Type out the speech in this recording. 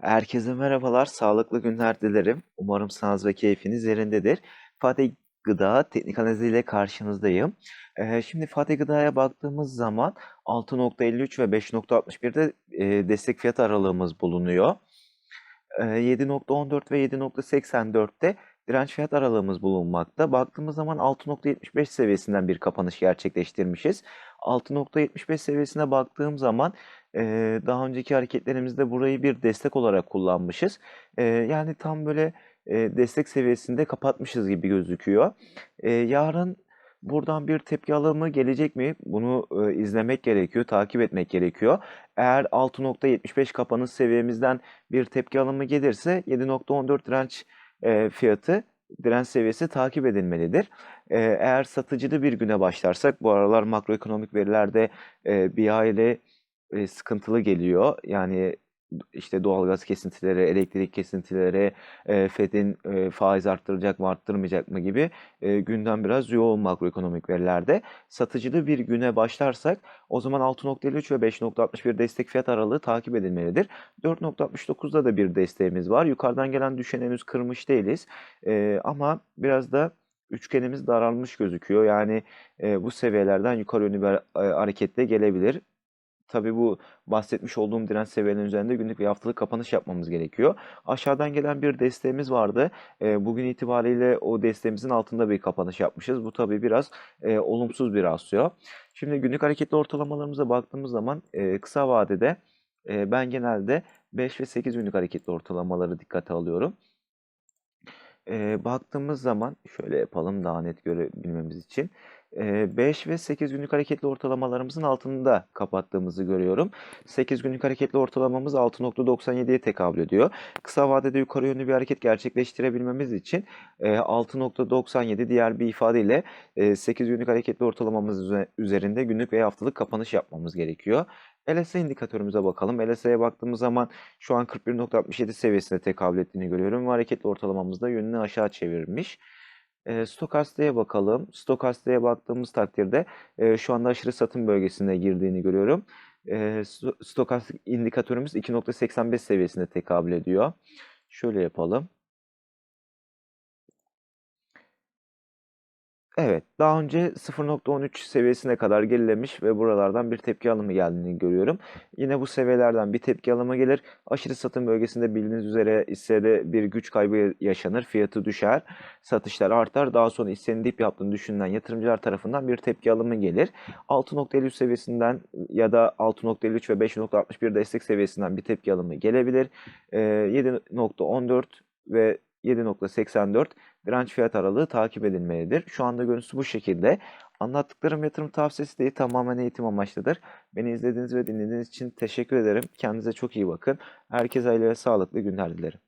Herkese merhabalar, sağlıklı günler dilerim. Umarım sağlığınız ve keyfiniz yerindedir. Fatih Gıda teknik analiziyle karşınızdayım. Şimdi Fatih Gıda'ya baktığımız zaman 6.53 ve 5.61'de e, destek fiyat aralığımız bulunuyor. Ee, 7.14 ve 7.84'te direnç fiyat aralığımız bulunmakta. Baktığımız zaman 6.75 seviyesinden bir kapanış gerçekleştirmişiz. 6.75 seviyesine baktığım zaman daha önceki hareketlerimizde burayı bir destek olarak kullanmışız. Yani tam böyle destek seviyesinde kapatmışız gibi gözüküyor. Yarın buradan bir tepki alımı gelecek mi? Bunu izlemek gerekiyor, takip etmek gerekiyor. Eğer 6.75 kapanış seviyemizden bir tepki alımı gelirse 7.14 direnç fiyatı direnç seviyesi takip edilmelidir. Eğer satıcılı bir güne başlarsak bu aralar makroekonomik verilerde bir aile sıkıntılı geliyor. Yani işte doğalgaz kesintileri, elektrik kesintileri, e, Fed'in e, faiz arttıracak mı arttırmayacak mı gibi e, gündem biraz yoğun makroekonomik verilerde. Satıcılı bir güne başlarsak o zaman 6.53 ve 5.61 destek fiyat aralığı takip edilmelidir. 4.69'da da bir desteğimiz var. Yukarıdan gelen düşen henüz kırmış değiliz. E, ama biraz da üçgenimiz daralmış gözüküyor. Yani e, bu seviyelerden yukarı yönlü bir e, hareketle gelebilir. Tabii bu bahsetmiş olduğum direnç seviyelerinin üzerinde günlük ve haftalık kapanış yapmamız gerekiyor. Aşağıdan gelen bir desteğimiz vardı. E, bugün itibariyle o desteğimizin altında bir kapanış yapmışız. Bu tabii biraz e, olumsuz bir rasyo. Şimdi günlük hareketli ortalamalarımıza baktığımız zaman e, kısa vadede e, ben genelde 5 ve 8 günlük hareketli ortalamaları dikkate alıyorum. E, baktığımız zaman şöyle yapalım daha net görebilmemiz için. 5 ve 8 günlük hareketli ortalamalarımızın altında kapattığımızı görüyorum. 8 günlük hareketli ortalamamız 6.97'ye tekabül ediyor. Kısa vadede yukarı yönlü bir hareket gerçekleştirebilmemiz için 6.97 diğer bir ifadeyle 8 günlük hareketli ortalamamız üzerinde günlük veya haftalık kapanış yapmamız gerekiyor. LSI indikatörümüze bakalım. LSI'ye baktığımız zaman şu an 41.67 seviyesine tekabül ettiğini görüyorum ve hareketli ortalamamız da yönünü aşağı çevirmiş. E, Stokastik'e bakalım. Stokastik'e baktığımız takdirde e, şu anda aşırı satım bölgesine girdiğini görüyorum. Stokastik indikatörümüz 2.85 seviyesine tekabül ediyor. Şöyle yapalım. Evet, daha önce 0.13 seviyesine kadar gerilemiş ve buralardan bir tepki alımı geldiğini görüyorum. Yine bu seviyelerden bir tepki alımı gelir. Aşırı satım bölgesinde bildiğiniz üzere hissede bir güç kaybı yaşanır, fiyatı düşer, satışlar artar. Daha sonra hissenin dip yaptığını düşünülen yatırımcılar tarafından bir tepki alımı gelir. 6.53 seviyesinden ya da 6.53 ve 5.61 destek seviyesinden bir tepki alımı gelebilir. 7.14 ve 7.84 direnç fiyat aralığı takip edilmelidir. Şu anda görüntüsü bu şekilde. Anlattıklarım yatırım tavsiyesi değil tamamen eğitim amaçlıdır. Beni izlediğiniz ve dinlediğiniz için teşekkür ederim. Kendinize çok iyi bakın. Herkese hayırlı ve sağlıklı günler dilerim.